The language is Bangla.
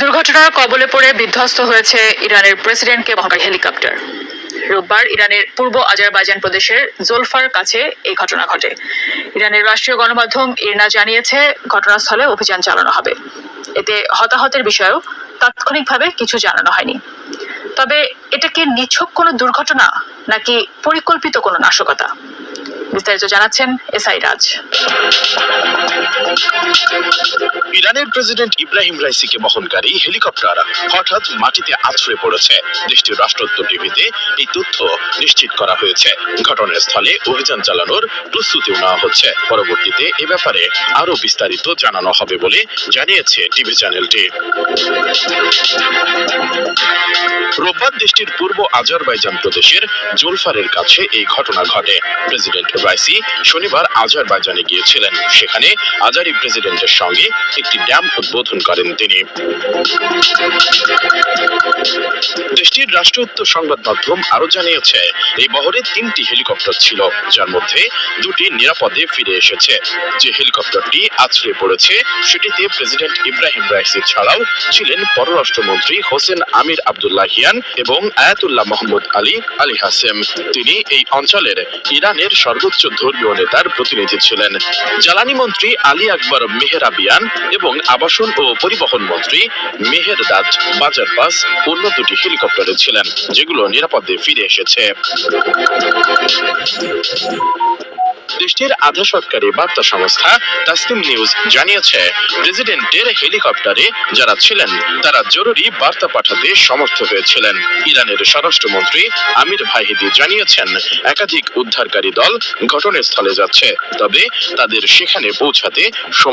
দুর্ঘটনার কবলে পড়ে বিধ্বস্ত হয়েছে ইরানের প্রেসিডেন্টকে বহনকারী হেলিকপ্টার। রোববার ইরানের পূর্ব আজারবাইজান প্রদেশের জোলফার কাছে এই ঘটনা ঘটে। ইরানের রাষ্ট্রীয় গণমাধ্যম ইরনা জানিয়েছে, ঘটনাস্থলে অভিযান চালানো হবে। এতে হতাহতের বিষয়েও তাৎক্ষণিকভাবে কিছু জানানো হয়নি। তবে এটা কি নিছক কোনো দুর্ঘটনা, নাকি পরিকল্পিত কোনো নাশকতা? বিস্তারিত জানাচ্ছেন এসআই রাজ। ইরানের প্রেসিডেন্ট ইব্রাহিম রাইসিকে বহনকারী হেলিকপ্টার হঠাৎ মাটিতে আছড়ে পড়েছে। দেশটির রাষ্ট্রত্ব টিভিতে এই তথ্য নিশ্চিত করা হয়েছে। ঘটনাস্থলে অভিযান চালানোর প্রস্তুতিও নেওয়া হচ্ছে। পরবর্তীতে এ ব্যাপারে আরও বিস্তারিত জানানো হবে বলে জানিয়েছে টিভি চ্যানেলটি। রোববার দেশটির পূর্ব আজারবাইজান প্রদেশের জোলফারের কাছে এই ঘটনা ঘটে। প্রেসিডেন্ট রাইসি শনিবার আজারবাইজানে গিয়েছিলেন। সেখানে আজারি প্রেসিডেন্টের সঙ্গে একটি ড্যাম উদ্বোধন করেন তিনি। দেশটির রাষ্ট্রায়ত্ত সংবাদ মাধ্যম আরও জানিয়েছে, এই বহরে তিনটি হেলিকপ্টার ছিল, যার মধ্যে দুটি নিরাপদে ফিরে এসেছে। যে হেলিকপ্টারটি আছড়ে পড়েছে, সেটিতে প্রেসিডেন্ট ইব্রাহিম রাইসি ছাড়াও ছিলেন পররাষ্ট্রমন্ত্রী হোসেন আমির আবদুল্লাহিয়ান এবং Ayatollah Mohammad Ali Al Hashem. তিনি এই অঞ্চলের ইরানের সর্বোচ্চ ধর্মীয় নেতার প্রতিনিধি ছিলেন। জ্বালানি মন্ত্রী আলী আকবর মেহরাবিয়ান এবং আবাসন ও পরিবহন মন্ত্রী মেহের মেহেরদাদ বাজারবাস অন্য দুটি হেলিকপ্টারে ছিলেন যেগুলো নিরাপদে ফিরে এসেছে। দেশটির আধা সরকারি বার্তা সংস্থা তাসনিম নিউজ জানিয়েছে, প্রেসিডেন্টের হেলিকপ্টারে যারা ছিলেন, তারা জরুরি বার্তা পাঠাতে সমর্থ হয়েছিলেন। ইরানের স্বরাষ্ট্রমন্ত্রী আমির ভাহিদি জানিয়েছেন, একাধিক উদ্ধারকারী দল ঘটনাস্থলে যাচ্ছে, তবে তাদের সেখানে পৌঁছাতে